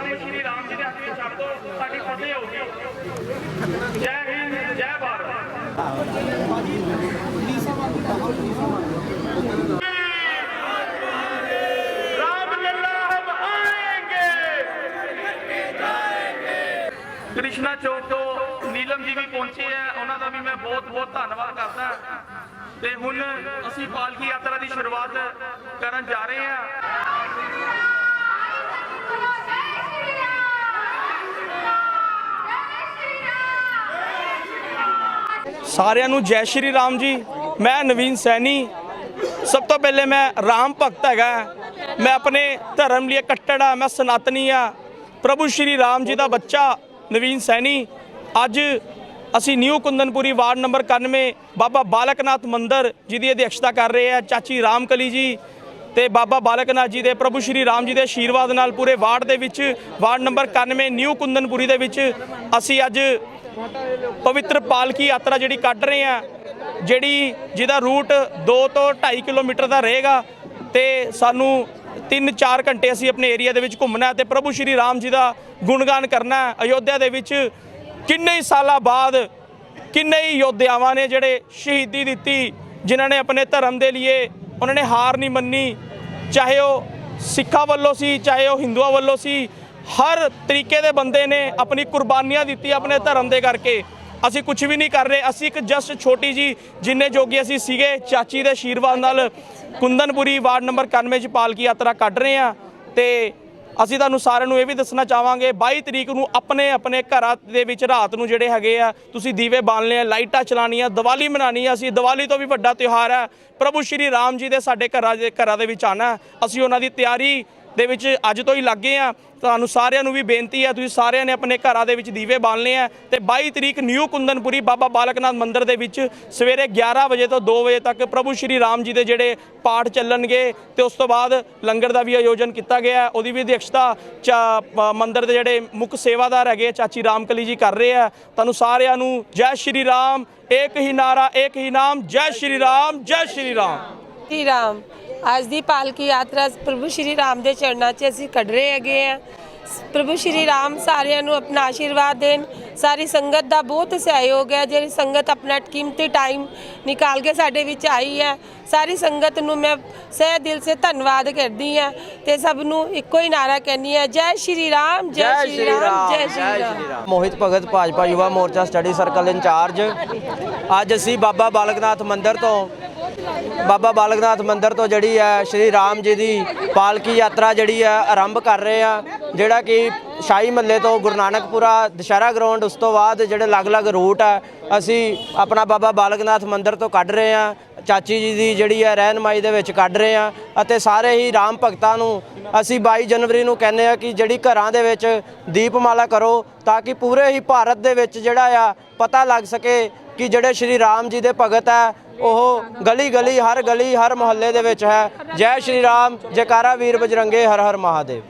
ਕਲੇ ਸ਼੍ਰੀ ਰਾਮ ਜੀ ਦੇ ਹੱਥ ਵਿੱਚ ਛੱਡ ਦਿਓ, ਸਾਡੀ ਫਤਿਹ ਹੋ ਗਈ ਜੈ ਹਿੰਦ, ਜੈ ਭਾਰਤ। ਕ੍ਰਿਸ਼ਨਾ ਚੌਕ ਤੋਂ ਨੀਲਮ ਜੀ ਵੀ ਪਹੁੰਚੇ ਆ, ਉਹਨਾਂ ਦਾ ਵੀ ਮੈਂ ਬਹੁਤ ਬਹੁਤ ਧੰਨਵਾਦ ਕਰਦਾ। ਤੇ ਹੁਣ ਅਸੀਂ ਪਾਲਕੀ ਯਾਤਰਾ ਦੀ ਸ਼ੁਰੂਆਤ ਕਰਨ ਜਾ ਰਹੇ ਆ। ਸਾਰਿਆਂ ਨੂੰ ਜੈ ਸ਼੍ਰੀ ਰਾਮ ਜੀ। ਮੈਂ ਨਵੀਨ ਸੈਣੀ। ਸਭ ਤੋਂ ਪਹਿਲੇ ਮੈਂ ਰਾਮ ਭਗਤ ਹੈਗਾ। ਮੈਂ ਆਪਣੇ ਧਰਮ ਲਈ ਕੱਟੜ ਆ ਮੈਂ ਸਨਾਤਨੀ ਆ। ਪ੍ਰਭੂ ਸ਼੍ਰੀ ਰਾਮ ਜੀ ਦਾ ਬੱਚਾ ਨਵੀਨ ਸੈਣੀ। ਅੱਜ ਅਸੀਂ new Kundanpuri ward number 91 Baba Balaknath ਮੰਦਿਰ, ਜਿਹਦੀ ਅਧਿਕਸ਼ਤਾ ਕਰ ਰਹੇ ਆ ਚਾਚੀ ਰਾਮਕਲੀ ਜੀ। ਤੇ ਬਾਬਾ ਬਾਲਕ ਨਾਥ ਜੀ ਦੇ, ਪ੍ਰਭੂ ਸ਼੍ਰੀ ਰਾਮ ਜੀ ਦੇ ਆਸ਼ੀਰਵਾਦ ਨਾਲ ਪੂਰੇ ਵਾਰਡ ਦੇ ਵਿੱਚ, ਵਾਰਡ ਨੰਬਰ 91 ਨਿਊ ਕੁੰਦਨਪੁਰੀ ਦੇ ਵਿੱਚ ਅਸੀਂ ਅੱਜ ਪਵਿੱਤਰ ਪਾਲਕੀ ਯਾਤਰਾ ਜਿਹੜੀ ਕੱਢ ਰਹੇ ਆ ਜਿਹੜੀ ਜਿਹਦਾ ਰੂਟ 2 ਤੋਂ 2.5 ਕਿਲੋਮੀਟਰ ਦਾ ਰਹੇਗਾ ਤੇ ਸਾਨੂੰ 3-4 ਘੰਟੇ ਅਸੀਂ ਆਪਣੇ ਏਰੀਆ ਦੇ ਵਿੱਚ ਘੁੰਮਣਾ ਹੈ ਤੇ ਪ੍ਰਭੂ ਸ਼੍ਰੀ ਰਾਮ ਜੀ ਦਾ ਗੁਣਗਾਨ ਕਰਨਾ ਅਯੋਧਿਆ ਦੇ ਵਿੱਚ ਕਿੰਨੇ ਹੀ ਸਾਲਾਂ ਬਾਅਦ ਕਿੰਨੇ ਹੀ ਯੋਧਿਆਵਾਂ ਨੇ ਜਿਹੜੇ ਸ਼ਹੀਦੀ ਦਿੱਤੀ, ਜਿਨ੍ਹਾਂ ਨੇ ਆਪਣੇ ਧਰਮ ਦੇ ਲਈ ਉਹਨਾਂ ਨੇ ਹਾਰ ਨਹੀਂ ਮੰਨੀ, ਚਾਹੇ ਉਹ ਸਿੱਖਾਂ ਵੱਲੋਂ ਸੀ, ਚਾਹੇ ਉਹ ਹਿੰਦੂਆਂ ਵੱਲੋਂ ਸੀ, ਹਰ ਤਰੀਕੇ ਦੇ ਬੰਦੇ ਨੇ ਆਪਣੀ ਕੁਰਬਾਨੀਆਂ ਦਿੱਤੀ ਆਪਣੇ ਧਰਮ ਦੇ ਕਰਕੇ। ਅਸੀਂ ਕੁਝ ਵੀ ਨਹੀਂ ਕਰ ਰਹੇ, ਅਸੀਂ ਇੱਕ ਜਸਟ ਛੋਟੀ ਜੀ, ਜਿੰਨੇ ਜੋਗੀ ਅਸੀਂ ਸੀਗੇ, ਚਾਚੀ ਦੇ ਆਸ਼ੀਰਵਾਦ ਨਾਲ ਕੁੰਦਨਪੁਰੀ ਵਾਰਡ ਨੰਬਰ 91 ਚ ਪਾਲਕੀ ਯਾਤਰਾ ਕੱਢ ਰਹੇ ਹਾਂ ਤੇ ਅਸੀਂ ਤੁਹਾਨੂੰ ਸਾਰਿਆਂ ਨੂੰ ਇਹ ਵੀ ਦੱਸਣਾ ਚਾਹਾਂਗੇ 22 ਤਰੀਕ ਨੂੰ ਆਪਣੇ ਆਪਣੇ ਘਰਾਂ ਦੇ ਵਿੱਚ ਰਾਤ ਨੂੰ ਜਿਹੜੇ ਹੈਗੇ ਆ, ਤੁਸੀਂ ਦੀਵੇ ਬਾਲਣੇ ਆ, ਲਾਈਟਾਂ ਚਲਾਉਣੀਆਂ, ਦੀਵਾਲੀ ਮਨਾਉਣੀ ਆ ਅਸੀਂ। ਦੀਵਾਲੀ ਤੋਂ ਵੀ ਵੱਡਾ ਤਿਉਹਾਰ ਹੈ ਪ੍ਰਭੂ ਸ਼੍ਰੀ ਰਾਮ ਜੀ ਦੇ ਸਾਡੇ ਘਰਾਂ ਦੇ ਘਰਾਂ ਦੇ ਵਿੱਚ ਆਣਾ ਅਸੀਂ ਉਹਨਾਂ ਦੀ ਤਿਆਰੀ ਦੇ ਵਿੱਚ ਅੱਜ ਤੋਂ ਹੀ ਲੱਗੇ ਆ। ਤੁਹਾਨੂੰ ਸਾਰਿਆਂ ਨੂੰ ਵੀ ਬੇਨਤੀ ਹੈ ਤੁਸੀਂ ਸਾਰਿਆਂ ਨੇ ਆਪਣੇ ਘਰਾਂ ਦੇ ਵਿੱਚ ਦੀਵੇ ਬਾਲਣੇ ਆ ਤੇ 22 ਤਰੀਕ ਨਿਊ ਕੁੰਦਨਪੁਰੀ ਬਾਬਾ ਬਾਲਕਨਾਥ ਮੰਦਿਰ ਦੇ ਵਿੱਚ ਸਵੇਰੇ 11 ਵਜੇ ਤੋਂ 2 ਵਜੇ ਤੱਕ ਪ੍ਰਭੂ ਸ਼੍ਰੀ ਰਾਮ ਜੀ ਦੇ ਜਿਹੜੇ ਪਾਠ ਚੱਲਣਗੇ ਤੇ ਉਸ ਤੋਂ ਬਾਅਦ ਲੰਗਰ ਦਾ ਵੀ ਆਯੋਜਨ ਕੀਤਾ ਗਿਆ ਉਹਦੀ ਵੀ ਅਧਿਕਸ਼ਤਾ ਚਾ- ਪ- ਮੰਦਿਰ ਦੇ ਜਿਹੜੇ ਮੁੱਖ ਸੇਵਾਦਾਰ ਹੈਗੇ ਆ, ਚਾਚੀ ਰਾਮਕਲੀ ਜੀ ਕਰ ਰਹੇ ਆ। ਤੁਹਾਨੂੰ ਸਾਰਿਆਂ ਨੂੰ ਜੈ ਸ਼੍ਰੀ ਰਾਮ ਏਕ ਹੀ ਨਾਰਾ ਏਕ ਹੀ ਨਾਮ ਜੈ ਸ਼੍ਰੀ ਰਾਮ ਜੈ ਸ਼੍ਰੀ ਰਾਮ। ਸ਼੍ਰੀ ਰਾਮ। ਅੱਜ ਦੀ ਪਾਲਕੀ ਯਾਤਰਾ ਪ੍ਰਭੂ ਸ਼੍ਰੀ ਰਾਮ ਦੇ ਚਰਨਾਂ 'ਚ ਅਸੀਂ ਕੱਢ ਰਹੇ ਹੈਗੇ ਆ ਪ੍ਰਭੂ ਸ਼੍ਰੀ ਰਾਮ ਸਾਰਿਆਂ ਨੂੰ ਆਪਣਾ ਆਸ਼ੀਰਵਾਦ ਦੇਣ। ਸਾਰੀ ਸੰਗਤ ਦਾ ਬਹੁਤ ਸਹਿਯੋਗ ਹੈ। ਜਿਹੜੀ ਸੰਗਤ ਆਪਣਾ ਕੀਮਤੀ ਟਾਈਮ ਨਿਕਾਲ ਕੇ ਸਾਡੇ ਵਿੱਚ ਆਈ ਹੈ ਸਾਰੀ ਸੰਗਤ ਨੂੰ ਮੈਂ ਸਹਿ ਦਿਲ ਸੇ ਧੰਨਵਾਦ ਕਰਦੀ ਹਾਂ ਤੇ ਸਭ ਨੂੰ ਇੱਕੋ ਹੀ ਨਾਰਾ ਕਹਿੰਦੀ ਹਾਂ ਜੈ ਸ਼੍ਰੀ ਰਾਮ ਜੈ ਸ਼੍ਰੀ ਰਾਮ ਜੈ ਸ਼੍ਰੀ ਰਾਮ। ਮੋਹਿਤ ਭਗਤ Bhajpa Yuva Morcha study circle incharge ਅੱਜ ਅਸੀਂ ਬਾਬਾ ਬਾਲਕਨਾਥ ਮੰਦਿਰ ਤੋਂ ਬਾਬਾ ਬਾਲਕਨਾਥ ਮੰਦਿਰ ਤੋਂ ਜਿਹੜੀ ਹੈ ਸ਼੍ਰੀ ਰਾਮ ਜੀ ਦੀ ਪਾਲਕੀ ਯਾਤਰਾ ਜਿਹੜੀ ਹੈ ਆਰੰਭ ਕਰ ਰਹੇ ਆ, ਜਿਹੜਾ ਕਿ ਸ਼ਾਹੀ ਮੱਲੇ ਤੋਂ ਗੁਰੂ ਨਾਨਕਪੁਰਾ ਦੁਸ਼ਹਿਰਾ ਗਰਾਊਂਡ ਉਸ ਤੋਂ ਬਾਅਦ ਜਿਹੜੇ ਅਲੱਗ-ਅਲੱਗ ਰੂਟ ਆ, ਅਸੀਂ ਆਪਣਾ ਬਾਬਾ ਬਾਲਕਨਾਥ ਮੰਦਿਰ ਤੋਂ ਕੱਢ ਰਹੇ ਆ, ਚਾਚੀ ਜੀ ਦੀ ਜਿਹੜੀ ਹੈ ਰਹਿਨਮਾਈ ਦੇ ਵਿੱਚ ਕੱਢ ਰਹੇ ਆ ਅਤੇ ਸਾਰੇ ਹੀ ਰਾਮ ਭਗਤਾਂ ਨੂੰ ਅਸੀਂ 22 ਜਨਵਰੀ ਨੂੰ ਕਹਿੰਦੇ ਆ ਕਿ ਜਿਹੜੀ ਘਰਾਂ ਦੇ ਵਿੱਚ ਦੀਪਮਾਲਾ ਕਰੋ ਤਾਂ ਕਿ ਪੂਰੇ ਹੀ ਭਾਰਤ ਦੇ ਵਿੱਚ ਜਿਹੜਾ ਆ ਪਤਾ ਲੱਗ ਸਕੇ ਕਿ ਜਿਹੜੇ ਸ਼੍ਰੀ ਰਾਮ ਜੀ ਦੇ ਭਗਤ ਹੈ ਉਹ ਗਲੀ ਗਲੀ ਹਰ ਗਲੀ, ਹਰ ਮੁਹੱਲੇ ਦੇ ਵਿੱਚ ਹੈ। ਜੈ ਸ਼੍ਰੀ ਰਾਮ, ਜੈਕਾਰਾ ਵੀਰ ਬਜਰੰਗੇ, ਹਰ ਹਰ ਮਹਾਦੇਵ।